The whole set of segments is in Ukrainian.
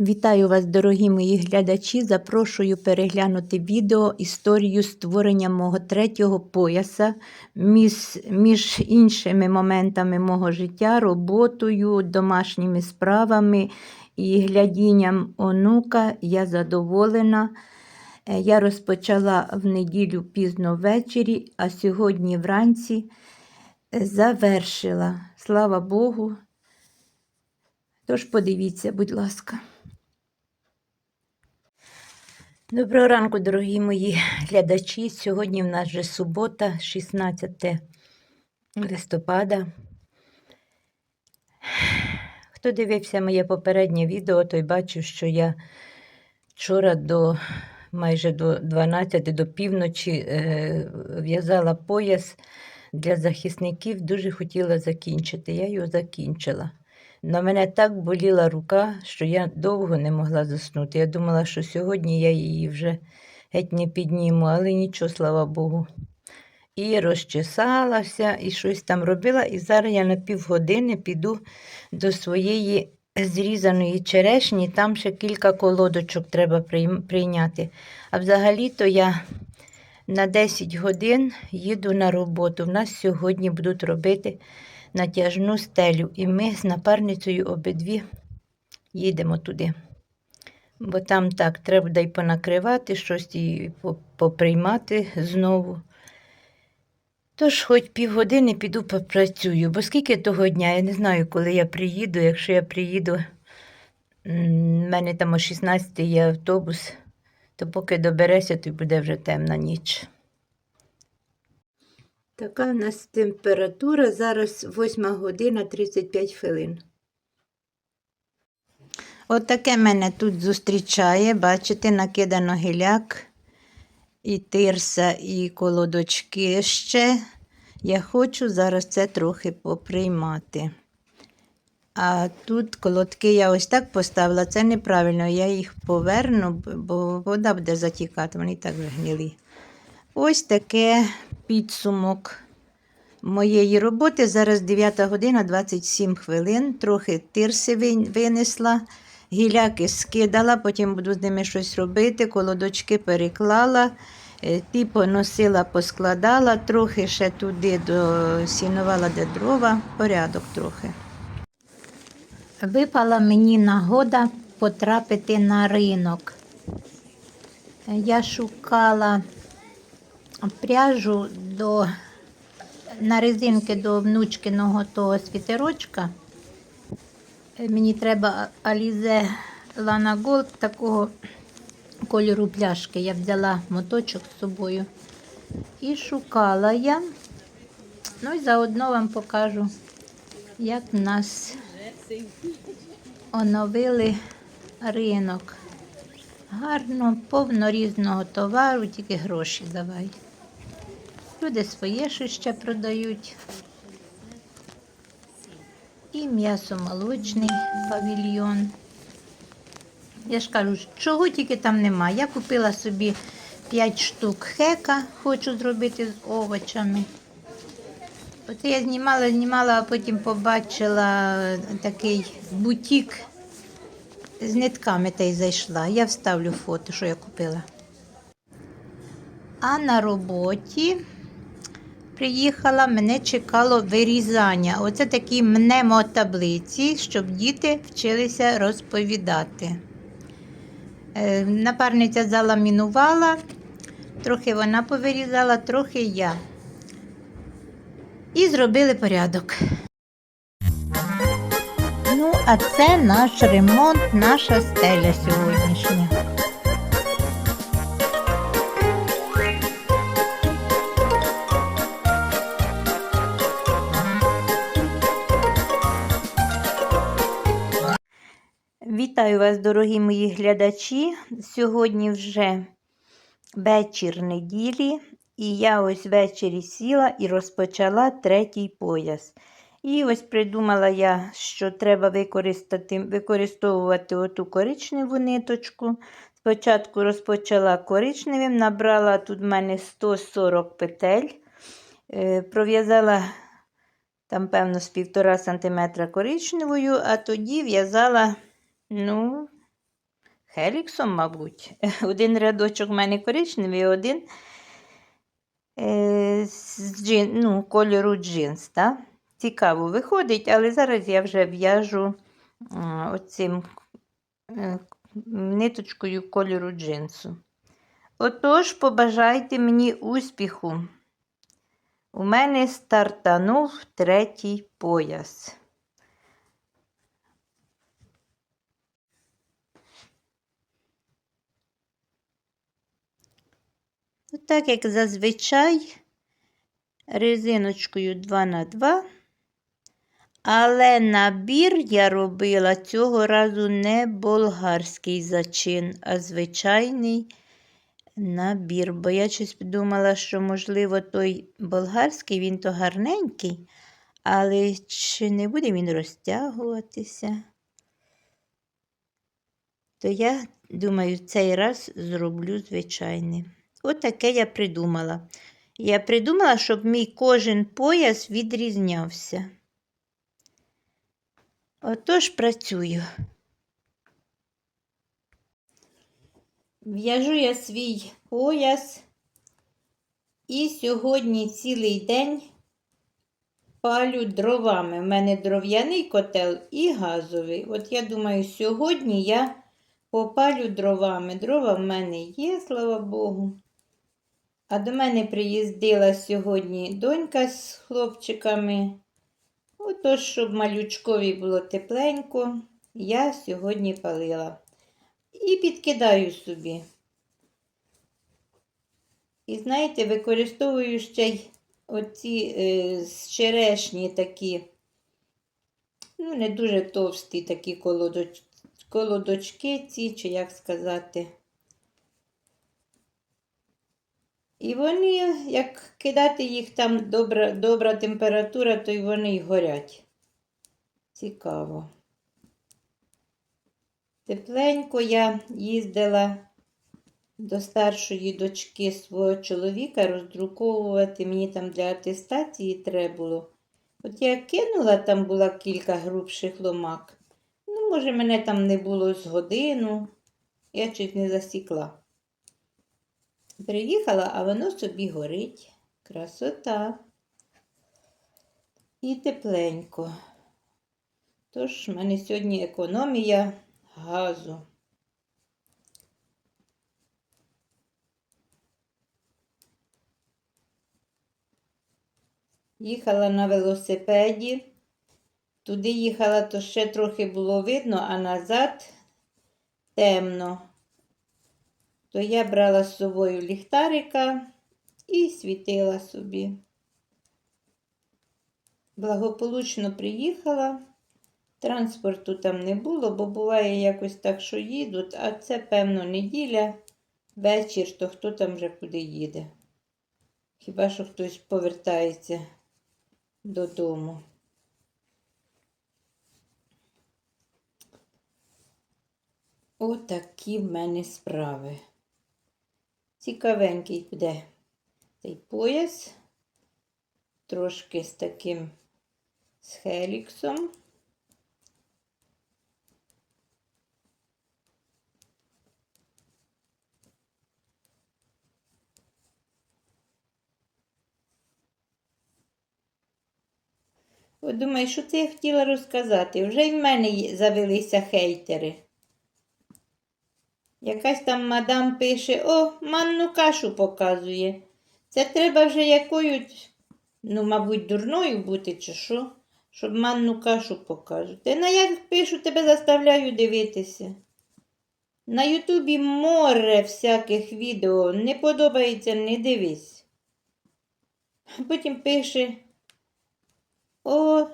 Вітаю вас, дорогі мої глядачі. Запрошую переглянути відео історію створення мого третього пояса між, між іншими моментами мого життя, роботою, домашніми справами і глядінням онука. Я задоволена. Е, Я розпочала в неділю пізно ввечері, а сьогодні вранці е, завершила. Слава Богу. Тож подивіться, будь ласка. Доброго ранку, дорогі мої глядачі. Сьогодні в нас вже субота, 16 листопада. Хто дивився моє попереднє відео, той бачив, що я вчора до майже до 12 до півночі е, в'язала пояс для захисників. Дуже хотіла закінчити. Я його закінчила. На мене так боліла рука, що я довго не могла заснути. Я думала, що сьогодні я її вже геть не підніму, але нічого, слава Богу. І розчесалася, і щось там робила. І зараз я на півгодини піду до своєї зрізаної черешні. Там ще кілька колодочок треба прийняти. А взагалі-то я на 10 годин їду на роботу. В нас сьогодні будуть робити натяжну стелю, і ми з напарницею обидві їдемо туди. Бо там так, треба буде й понакривати щось і поприймати знову. Тож, хоч півгодини піду попрацюю, бо скільки того дня, я не знаю, коли я приїду. Якщо я приїду, в мене там о 16 є автобус, то поки добереся, то буде вже темна ніч. Така в нас температура. Зараз 8 година 35 хвилин. От мене тут зустрічає. Бачите, накидано гіляк, і тирса, і колодочки ще. Я хочу зараз це трохи поприймати. А тут колодки я ось так поставила, це неправильно. Я їх поверну, бо вода буде затікати, вони так гнилі. Ось таке підсумок моєї роботи. Зараз 9 година 27 хвилин. Трохи тирси винесла, гіляки скидала, потім буду з ними щось робити, колодочки переклала, е, ті поносила, поскладала, трохи ще туди досінувала де дрова, порядок трохи. Випала мені нагода потрапити на ринок. Я шукала пряжу до, на резинки до внучкиного того світерочка. Е, Мені треба Alize Lana Gold такого кольору пляшки. Я взяла моточок з собою і шукала я. Ну і заодно вам покажу, як нас оновили ринок. Гарно, повно різного товару, тільки гроші давай. Люди своє щось ще продають. І м'ясомолочний павільйон. Я ж кажу, чого тільки там нема. Я купила собі 5 штук хека, хочу зробити з овочами. От я знімала, знімала, а потім побачила такий бутік з нитками та й зайшла. Я вставлю фото, що я купила. А на роботі приїхала, мене чекало вирізання. Оце такі мнемотаблиці, щоб діти вчилися розповідати. Е, Напарниця заламінувала, трохи вона повирізала, трохи я. І зробили порядок. Ну, а це наш ремонт, наша стеля сьогоднішня. Вітаю вас, дорогі мої глядачі. Сьогодні вже вечір неділі, і я ось ввечері сіла і розпочала третій пояс. І ось придумала я, що треба використати, використовувати оту коричневу ниточку. Спочатку розпочала коричневим, набрала тут в мене 140 петель, е, пров'язала там, певно, з півтора сантиметра коричневою, а тоді в'язала, ну, Хеліксом, мабуть. Один рядочок в мене коричневий, один е, з джин, ну, кольору джинс. Да? Цікаво виходить, але зараз я вже в'яжу оцим е, ниточкою кольору джинсу. Отож, побажайте мені успіху. У мене стартанув третій пояс. Так як зазвичай резиночкою 2 на 2 але набір я робила цього разу не болгарський зачин, а звичайний набір. Бо я щось подумала, що, можливо, той болгарський, він то гарненький, але чи не буде він розтягуватися? То я думаю, цей раз зроблю звичайний. Отаке я придумала. Я придумала, щоб мій кожен пояс відрізнявся. Отож працюю. В'яжу я свій пояс і сьогодні цілий день палю дровами. У мене дров'яний котел і газовий. От я думаю, сьогодні я попалю дровами. Дрова в мене є, слава Богу. А до мене приїздила сьогодні донька з хлопчиками. Отож, щоб малючкові було тепленько, я сьогодні палила. І підкидаю собі. І знаєте, використовую ще й оці е, черешні такі, ну, не дуже товсті такі колодоч... колодочки ці, чи як сказати. І вони, як кидати їх там добра, добра температура, то й вони й горять. Цікаво. Тепленько я їздила до старшої дочки свого чоловіка роздруковувати. Мені там для атестації треба було. От я кинула, там була кілька грубших ломак. Ну, може, мене там не було з годину. Я чуть не засікла. Приїхала, а воно собі горить. Красота. І тепленько. Тож, в мене сьогодні економія газу. Їхала на велосипеді. Туди їхала, то ще трохи було видно, а назад темно. То я брала з собою ліхтарика і світила собі. Благополучно приїхала. Транспорту там не було, бо буває якось так, що їдуть, а це, певно, неділя, вечір, то хто там вже куди їде. Хіба що хтось повертається додому. Отакі в мене справи. Цікавенький буде цей пояс, трошки з таким з хеліксом. От думаю, що це я хотіла розказати? Вже й в мене завелися хейтери. Якась там мадам пише, о, манну кашу показує. Це треба вже якою, ну, мабуть, дурною бути, чи що, щоб манну кашу покажуть. Та на як пишу, тебе заставляю дивитися. На Ютубі море всяких відео. Не подобається, не дивись. Потім пише, о,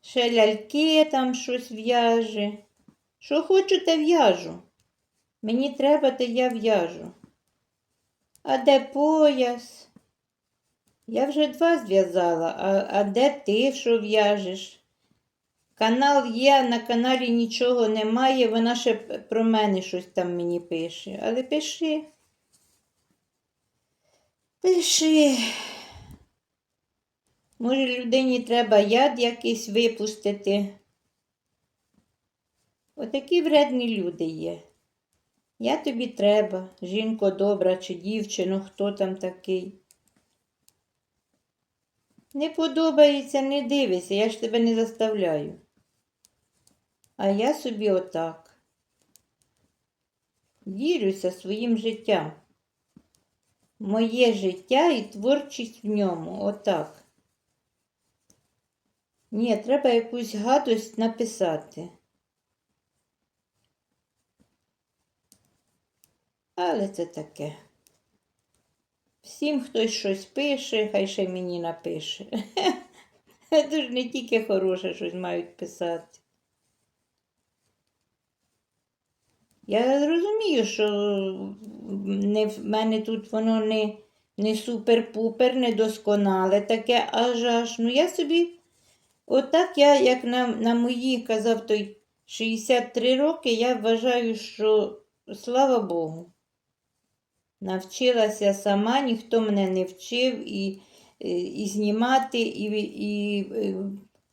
ще ляльки там щось в'яже. Що хочу, те в'яжу. Мені треба, те я в'яжу. А де пояс? Я вже два зв'язала, а, а де ти що в'яжеш? Канал є, на каналі нічого немає, вона ще про мене щось там мені пише. Але пиши. Пиши. Може, людині треба яд якийсь випустити. Отакі вредні люди є. Я тобі треба, жінко добра чи дівчино, хто там такий. Не подобається, не дивися, я ж тебе не заставляю. А я собі отак. Ділюся своїм життям. Моє життя і творчість в ньому. Отак. Ні, треба якусь гадость написати. Але це таке. Всім хтось щось пише, хай ще мені напише. Це ж не тільки хороше щось мають писати. Я розумію, що не, в мене тут воно не, не супер-пупер, не досконале таке, аж аж. Ну я собі, отак я, як на, на мої, казав той 63 роки, я вважаю, що слава Богу. Навчилася сама, ніхто мене не вчив і, і, і знімати, і, і, і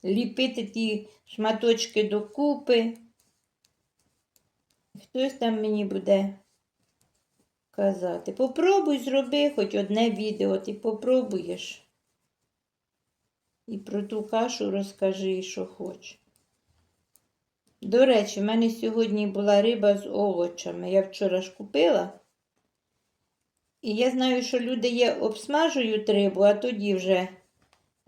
ліпити ті шматочки докупи. Хтось там мені буде казати. Попробуй зроби хоч одне відео, ти попробуєш. І про ту кашу розкажи, що хочеш. До речі, в мене сьогодні була риба з овочами. Я вчора ж купила. І я знаю, що люди є обсмажують рибу, а тоді вже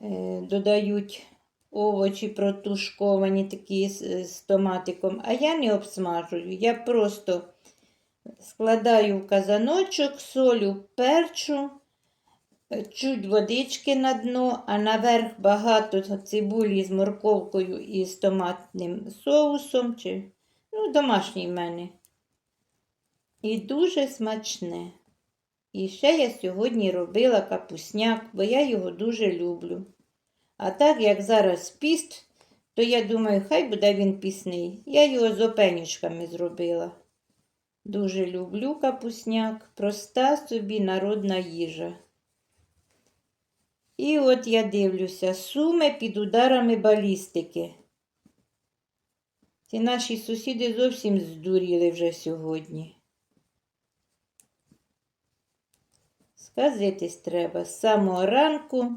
е, додають овочі протушковані такі з, з томатиком. А я не обсмажую. Я просто складаю в казаночок, солю, перчу, е, чуть водички на дно, а наверх багато цибулі з морковкою і з томатним соусом. Чи, ну, домашній в мене. І дуже смачне. І ще я сьогодні робила капусняк, бо я його дуже люблю. А так як зараз піст, то я думаю, хай буде він пісний. Я його з опенючками зробила. Дуже люблю капусняк, проста собі народна їжа. І от я дивлюся, суми під ударами балістики. Ці наші сусіди зовсім здуріли вже сьогодні. Сказитись треба з самого ранку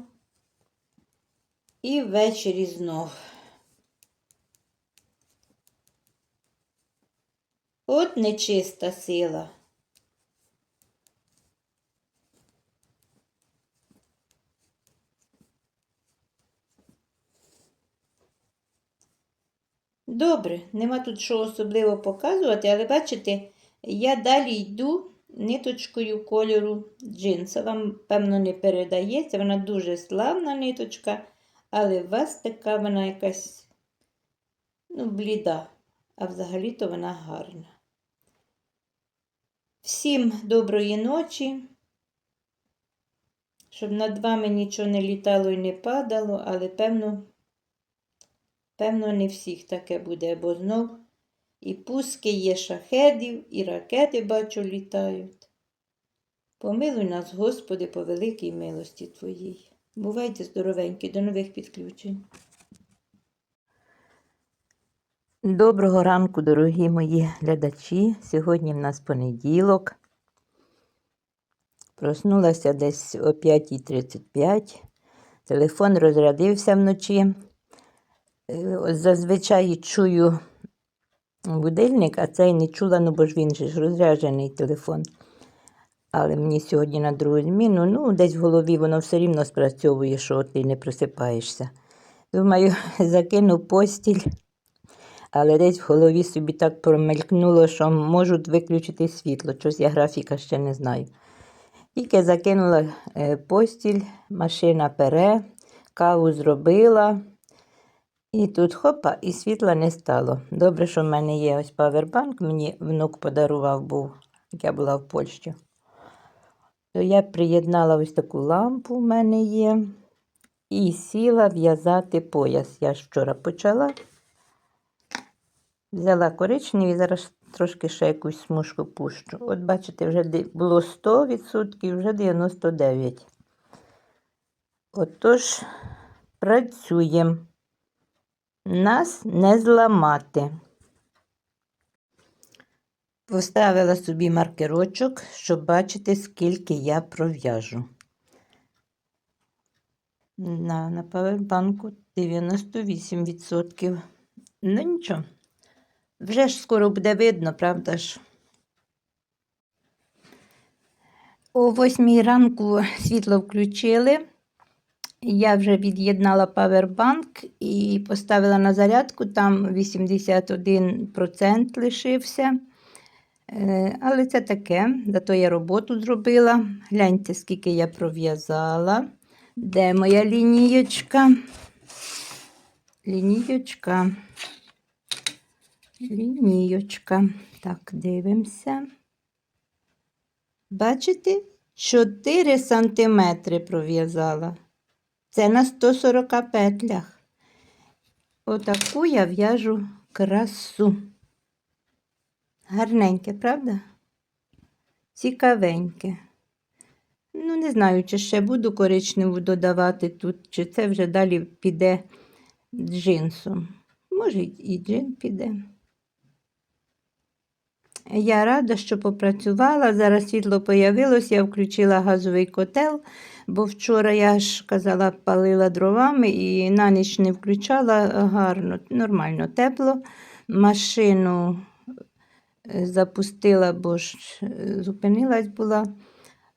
і ввечері знов. От нечиста сила. Добре, нема тут що особливо показувати, але бачите, я далі йду ниточкою кольору джинса. Вам, певно, не передається, вона дуже славна ниточка, але у вас така вона якась ну, бліда, а взагалі-то вона гарна. Всім доброї ночі, щоб над вами нічого не літало і не падало, але певно, певно, не всіх таке буде, бо знов і пуски є шахедів, і ракети, бачу, літають. Помилуй нас, Господи, по великій милості Твоїй. Бувайте здоровенькі, до нових підключень. Доброго ранку, дорогі мої глядачі. Сьогодні в нас понеділок. Проснулася десь о 5.35. Телефон розрядився вночі. Е, Зазвичай чую будильник, а цей не чула, ну бо ж він же ж розряджений телефон. Але мені сьогодні на другу зміну, ну, десь в голові воно все рівно спрацьовує, що ти не просипаєшся. Думаю, закину постіль, але десь в голові собі так промелькнуло, що можуть виключити світло. Щось я графіка ще не знаю. Тільки закинула е, постіль, машина пере, каву зробила. І тут хопа, і світла не стало. Добре, що в мене є ось павербанк, мені внук подарував був, як я була в Польщі. То я приєднала ось таку лампу в мене є. І сіла в'язати пояс. Я ж вчора почала. Взяла коричневий, зараз трошки ще якусь смужку пущу. От бачите, вже було 100%, вже 99%. Отож, працюємо. Нас не зламати. Поставила собі маркерочок, щоб бачити, скільки я пров'яжу. На, на павербанку 98%. Ну нічого. Вже ж скоро буде видно, правда ж? О восьмій ранку світло включили. Я вже від'єднала павербанк і поставила на зарядку, там 81% лишився. Е, Але це таке, зато я роботу зробила. Гляньте, скільки я пров'язала. Де моя лінієчка? Лінієчка. Лінієчка. Так, дивимося. Бачите? 4 сантиметри пров'язала. Це на 140 петлях. Отаку я в'яжу красу. Гарненьке, правда? Цікавеньке. Ну, не знаю, чи ще буду коричневу додавати тут, чи це вже далі піде джинсом. Може, і джин піде. Я рада, що попрацювала. Зараз світло появилось, я включила газовий котел, бо вчора я ж казала, палила дровами і на ніч не включала гарно, нормально тепло. Машину е, запустила, бо ж е, зупинилась була.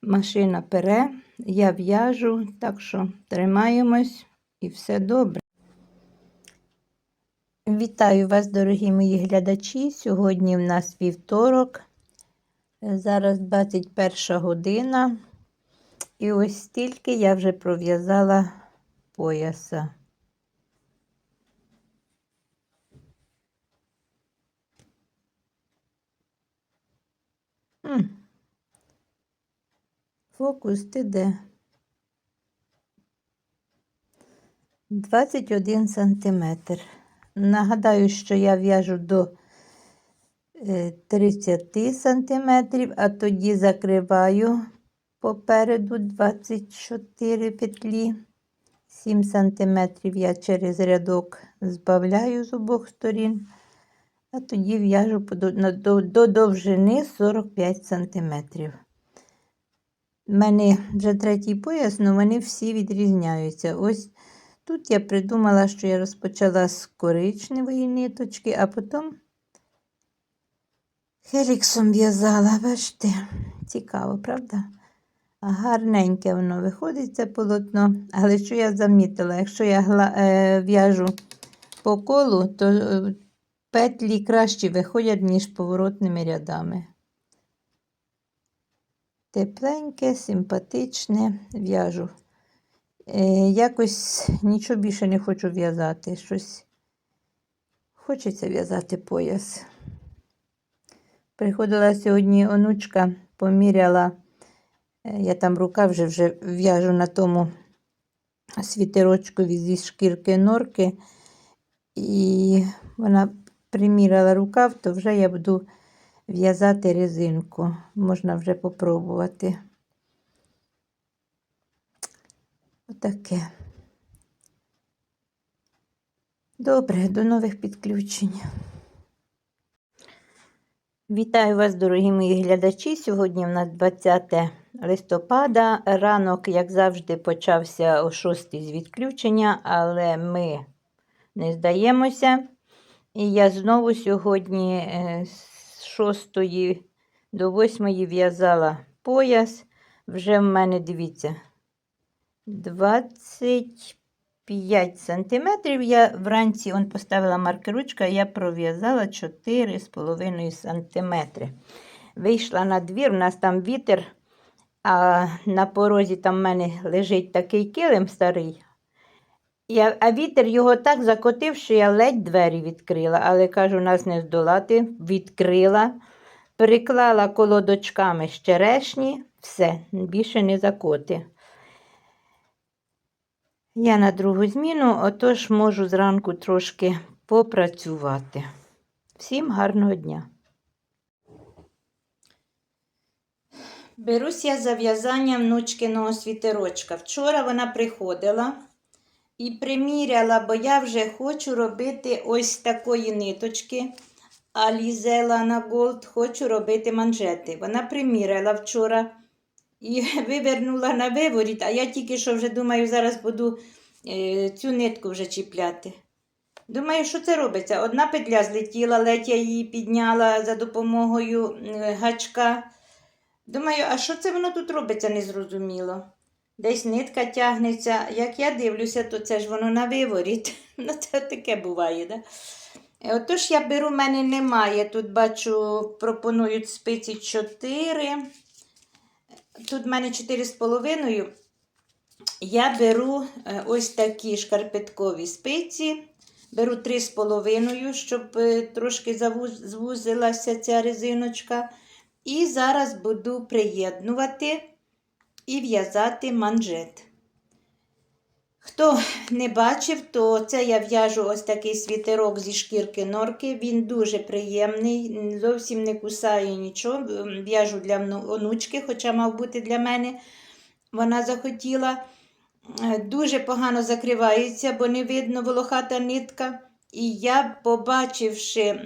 Машина пере, я в'яжу, так що тримаємось і все добре. Вітаю вас, дорогі мої глядачі. Сьогодні в нас вівторок. Зараз 21 година. І ось стільки я вже пров'язала пояса. Фокус ти де? 21 сантиметр. Нагадаю, що я в'яжу до е, 30 сантиметрів, а тоді закриваю попереду 24 петлі. 7 сантиметрів я через рядок збавляю з обох сторін, а тоді в'яжу до, довжини 45 сантиметрів. У мене вже третій пояс, але вони всі відрізняються. Ось тут я придумала, що я розпочала з коричневої ниточки, а потім хеліксом в'язала. Бачите, цікаво, правда? Гарненьке воно виходить це полотно. Але що я замітила, якщо я е, в'яжу по колу, то е, петлі краще виходять, ніж поворотними рядами. Тепленьке, симпатичне в'яжу. Е, якось нічого більше не хочу в'язати. Щось хочеться в'язати пояс. Приходила сьогодні онучка, поміряла. Е, Я там рукав вже, вже в'яжу на тому світерочкові зі шкірки норки. І вона приміряла рукав, то вже я буду в'язати резинку. Можна вже попробувати. Отаке. Добре, до нових підключень. Вітаю вас, дорогі мої глядачі. Сьогодні в нас 20 листопада. Ранок, як завжди, почався о 6 з відключення, але ми не здаємося. І я знову сьогодні е, з 6 до 8 в'язала пояс. Вже в мене, дивіться, 25 сантиметрів. Я вранці он поставила маркеручка, я пров'язала 4,5 сантиметри. Вийшла на двір, у нас там вітер, а на порозі там в мене лежить такий килим старий. Я, а вітер його так закотив, що я ледь двері відкрила, але кажу, нас не здолати. Відкрила, приклала колодочками з черешні, все, більше не закоти. Я на другу зміну, отож можу зранку трошки попрацювати. Всім гарного дня. Берусь я за в'язання внучкиного світерочка. Вчора вона приходила і приміряла, бо я вже хочу робити ось такої ниточки. Алізела на Голд хочу робити манжети. Вона приміряла вчора і вивернула на виворіт, а я тільки що вже думаю, зараз буду е, цю нитку вже чіпляти. Думаю, що це робиться? Одна петля злетіла, ледь я її підняла за допомогою гачка. Думаю, а що це воно тут робиться, незрозуміло. Десь нитка тягнеться. Як я дивлюся, то це ж воно на виворіт. Ну, це таке буває, да? Отож, я беру, в мене немає. Тут бачу, пропонують спиці 4. Тут в мене 4,5. Я беру е, ось такі шкарпеткові спиці. Беру 3,5, щоб е, трошки звузилася ця резиночка. І зараз буду приєднувати і в'язати манжет. Хто не бачив, то це я в'яжу ось такий світерок зі шкірки норки. Він дуже приємний, зовсім не кусає нічого. В'яжу для онучки, хоча мав бути для мене. Вона захотіла. Е, Дуже погано закривається, бо не видно волохата нитка. І я, побачивши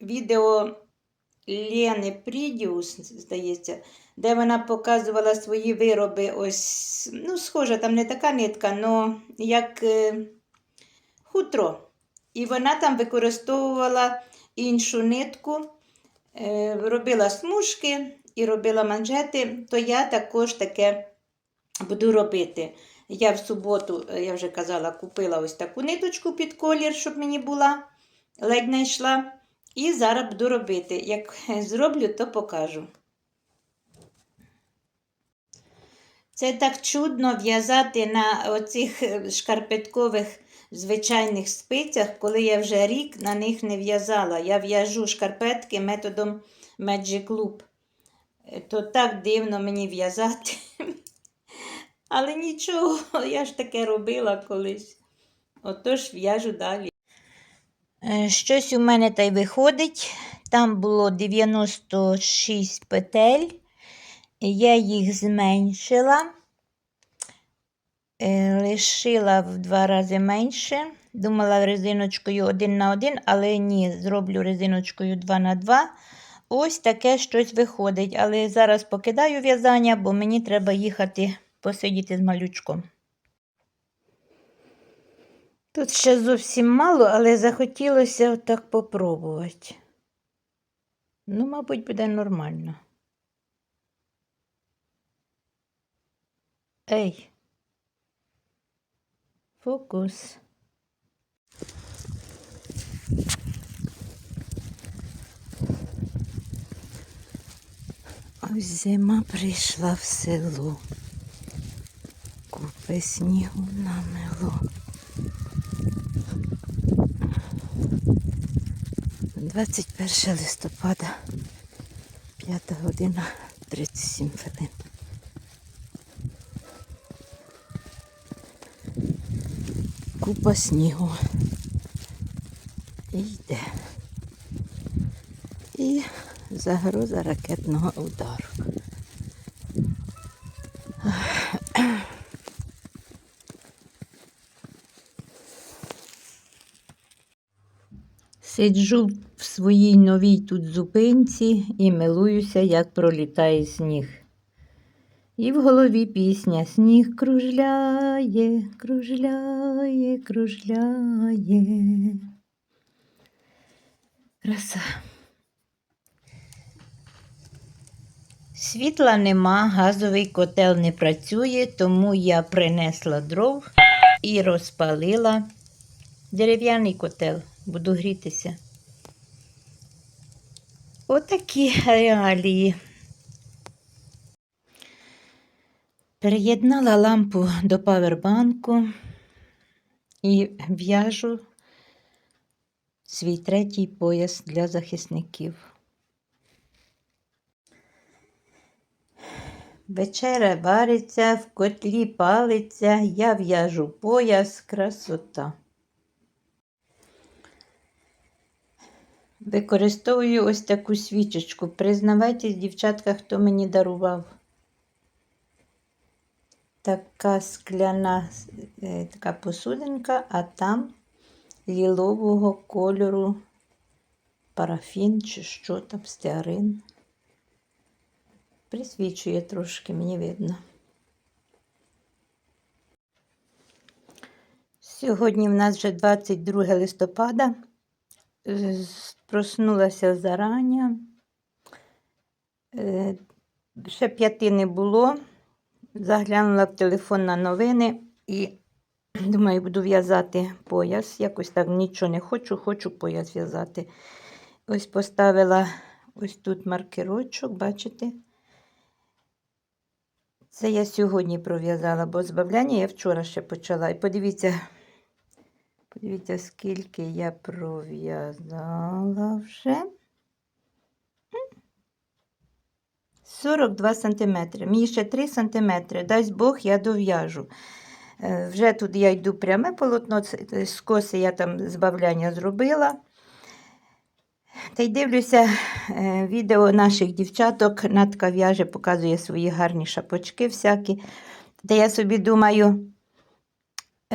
відео Лени Прідіус, здається, де вона показувала свої вироби, ось, ну, схожа, там не така нитка, але як е, хутро. І вона там використовувала іншу нитку, е, робила смужки і робила манжети, то я також таке буду робити. Я в суботу, е, я вже казала, купила ось таку ниточку під колір, щоб мені була, ледь знайшла. І зараз буду робити. Як е, зроблю, то покажу. Це так чудно в'язати на оцих е, шкарпеткових звичайних спицях, коли я вже рік на них не в'язала. Я в'яжу шкарпетки методом Magic Loop. Е, То так дивно мені в'язати. Але нічого, я ж таке робила колись. Отож в'яжу далі. Е, Щось у мене та й виходить. Там було 96 петель. Я їх зменшила, е, лишила в два рази менше. Думала резиночкою 1 на 1, але ні, зроблю резиночкою 2 на 2. Ось таке щось виходить. Але зараз покидаю в'язання, бо мені треба їхати посидіти з малючком. Тут ще зовсім мало, але захотілося так попробувати. Ну, мабуть, буде нормально. Ей. Фокус. Ось зима прийшла в село. Купи снігу намело. 21 листопада, 5 година 37 хвилин. Купа снігу. І йде. І загроза ракетного удару. Сиджу своїй новій тут зупинці і милуюся, як пролітає сніг. І в голові пісня Сніг кружляє, кружляє, кружляє. Краса. Світла нема, газовий котел не працює, тому я принесла дров і розпалила дерев'яний котел. Буду грітися. Отакі реалії. Переєднала лампу до павербанку і в'яжу свій третій пояс для захисників. Вечеря вариться, в котлі палиться, я в'яжу пояс, красота. Використовую ось таку свічечку. Признавайтесь, дівчатка, хто мені дарував. Така скляна е, така посудинка, а там лілового кольору парафін чи що там, стеарин. Присвічує трошки, мені видно. Сьогодні в нас вже 22 листопада. Проснулася зарання. Е, Ще п'яти не було. Заглянула в телефон на новини і думаю, буду в'язати пояс. Якось так нічого не хочу, хочу пояс в'язати. Ось поставила ось тут маркерочок, бачите? Це я сьогодні пров'язала, бо збавляння я вчора ще почала. І подивіться, подивіться, скільки я пров'язала вже. 42 сантиметри. Мені ще 3 сантиметри. Дасть Бог, я дов'яжу. Е, Вже тут я йду пряме полотно, це- з коси я там збавляння зробила. Та й дивлюся е, відео наших дівчаток. Натка в'яже, показує свої гарні шапочки всякі. Та я собі думаю,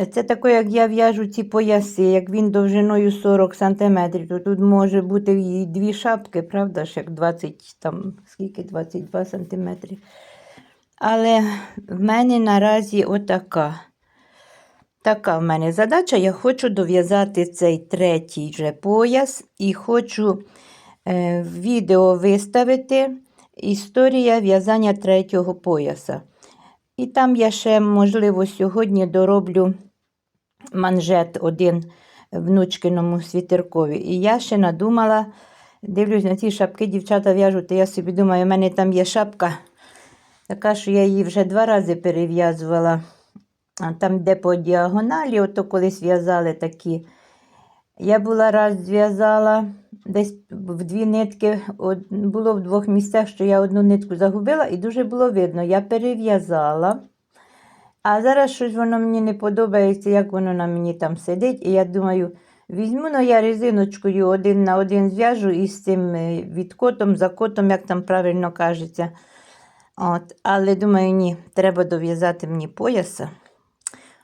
це таке, як я в'яжу ці пояси, як він довжиною 40 см, то тут може бути і дві шапки, правда ж, як 20, там, скільки, 22 см. Але в мене наразі отака. Така в мене задача. Я хочу дов'язати цей третій вже пояс і хочу е, відео виставити історія в'язання третього пояса. І там я ще, можливо, сьогодні дороблю манжет один внучкиному світеркові. І я ще надумала, дивлюсь на ці шапки, дівчата в'яжуть, я собі думаю, у мене там є шапка, така, що я її вже два рази перев'язувала. Там, де по діагоналі, ото колись в'язали такі. Я була раз зв'язала десь в дві нитки, було в двох місцях, що я одну нитку загубила, і дуже було видно. Я перев'язала. А зараз щось воно мені не подобається, як воно на мені там сидить. І я думаю, візьму ну, я резиночкою один на один зв'яжу із цим е, відкотом, закотом, як там правильно кажеться. От, але думаю, ні, треба дов'язати мені пояса.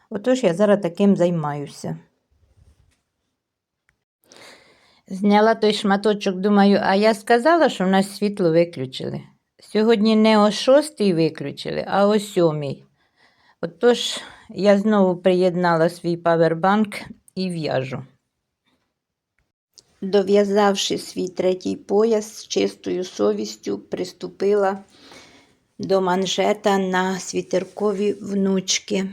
Отож я зараз таким займаюся. Зняла той шматочок, думаю, а я сказала, що в нас світло виключили. Сьогодні не о шостій виключили, а о сьомій. Отож, я знову приєднала свій павербанк і в'яжу. Дов'язавши свій третій пояс з чистою совістю, приступила до манжета на світеркові внучки.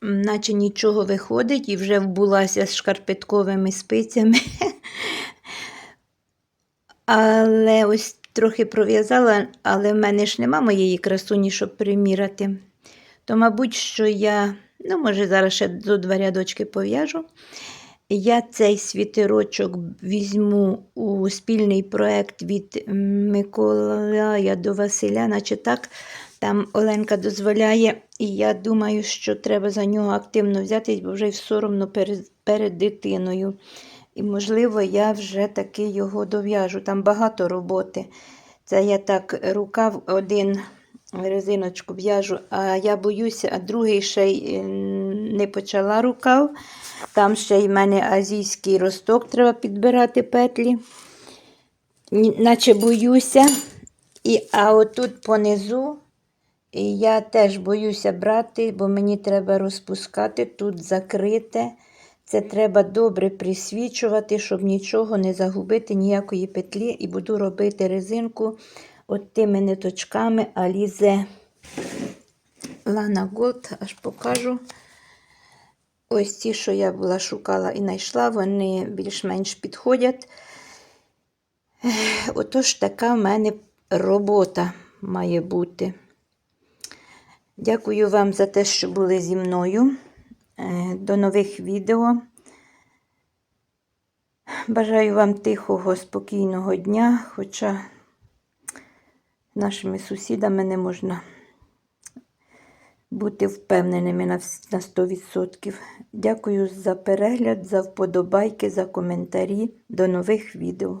Наче нічого виходить і вже вбулася з шкарпетковими спицями. Але ось трохи пров'язала, але в мене ж нема моєї красуні, щоб приміряти. То, мабуть, що я, ну, може, зараз ще до два рядочки пов'яжу. Я цей світерочок візьму у спільний проєкт від Миколая до Василя, наче так. Там Оленка дозволяє, і я думаю, що треба за нього активно взятись, бо вже й соромно перед, перед дитиною. І, можливо, я вже таки його дов'яжу. Там багато роботи. Це я так рукав один резиночку в'яжу, а я боюся, а другий ще й е, не почала рукав. Там ще й в мене азійський росток, треба підбирати петлі. Наче боюся. І, а отут понизу я теж боюся брати, бо мені треба розпускати тут закрите. Це треба добре присвічувати, щоб нічого не загубити, ніякої петлі. І буду робити резинку от тими ниточками Alize Lana Gold, аж покажу. Ось ті, що я була шукала і знайшла, вони більш-менш підходять. Отож, така в мене робота має бути. Дякую вам за те, що були зі мною. Е, До нових відео. Бажаю вам тихого, спокійного дня, хоча нашими сусідами не можна бути впевненими на 100%. Дякую за перегляд, за вподобайки, за коментарі. До нових відео.